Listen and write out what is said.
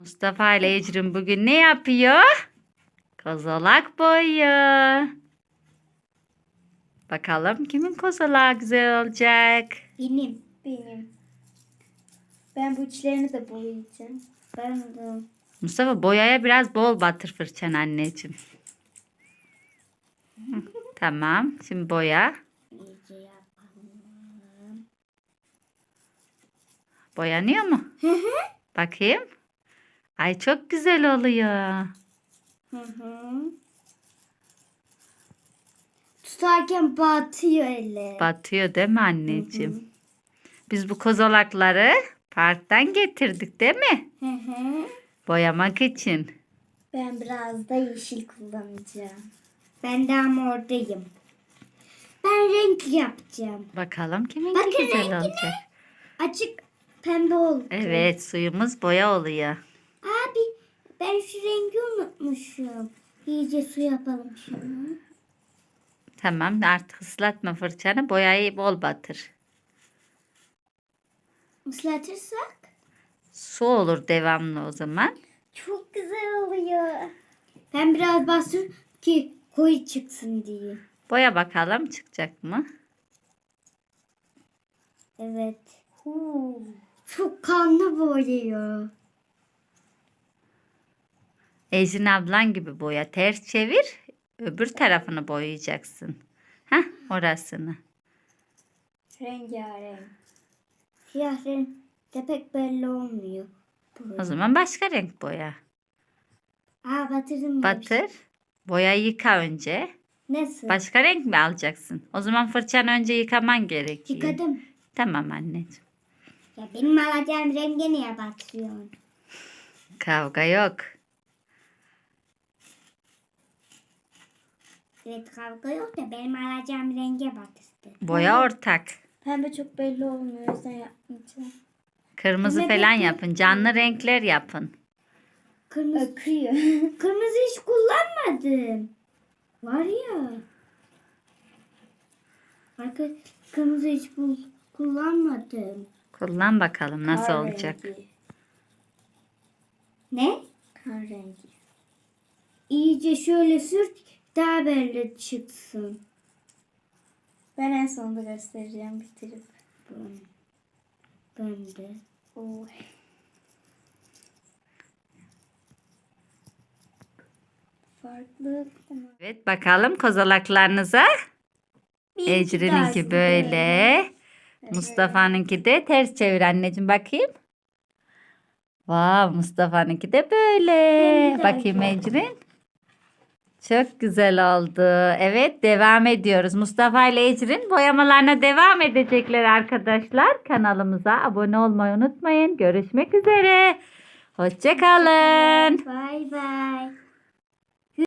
Mustafa ile Ecrin bugün ne yapıyor? Kozalak boyuyor. Bakalım kimin kozalağı güzel olacak. Benim. Benim. Ben bu içlerini de boyayacağım. Ben de. Mustafa boyaya biraz bol batır fırçan anneciğim. Tamam. Şimdi boya. Boyanıyor mu? Bakayım. Ay çok güzel oluyor. Hı hı. Tutarken batıyor ele. Batıyor değil mi anneciğim? Biz bu kozalakları parktan getirdik değil mi? Hı hı. Boyamak için. Ben biraz da yeşil kullanacağım. Ben daha mordayım. Ben renk yapacağım. Bakalım kimin Bakın güzel olacak. Açık pembe oldu. Evet suyumuz boya oluyor. Ben şu rengi unutmuşum. İyice su yapalım şunu. Tamam artık ıslatma fırçanı boyayı bol batır. Islatırsak Su olur devamlı o zaman. çok güzel oluyor. Ben biraz bastım ki koyu çıksın diye. Boya bakalım çıkacak mı? Evet. Huu. Çok kanlı boyuyor. Ecrin ablan gibi boya. Ters çevir. Öbür tarafını boyayacaksın. Heh orasını. Rengarenk. Siyah renk de pek belli olmuyor. O zaman başka renk boya. Aa batırdım. Batır. Boyayı yıka önce. Nasıl? Başka renk mi alacaksın? O zaman fırçanı önce yıkaman gerekiyor. Yıkadım. Tamam anneciğim. Ya benim alacağım renge niye batırıyorsun? Kavga yok. Evet kavga yok da benim alacağım renge batırdı. Boya ortak. Pembe çok belli olmuyor. O yüzden yapmayacağım. Kırmızı Pembe falan pembe. yapın. Canlı renkler yapın. Kırmızı. Akıyor. Kırmızı hiç kullanmadım. Var ya. Arka kırmızı hiç bul kullanmadım. Kullan bakalım nasıl Kar olacak. rengi. Ne? Kar rengi. İyice şöyle sürt daha belli çıksın. Ben en sonunda göstereceğim bitirip. Ben, ben de. Oh. Farklı. Evet bakalım kozalaklarınıza. Ecrin'inki böyle. Mustafa'nınki de ters çevir anneciğim bakayım. Vav Mustafa'nınki de böyle. Bakayım. Ecrin. Çok güzel oldu. Evet devam ediyoruz. Mustafa ile Ecrin boyamalarına devam edecekler arkadaşlar. Kanalımıza abone olmayı unutmayın. Görüşmek üzere. Hoşçakalın. Bye bye.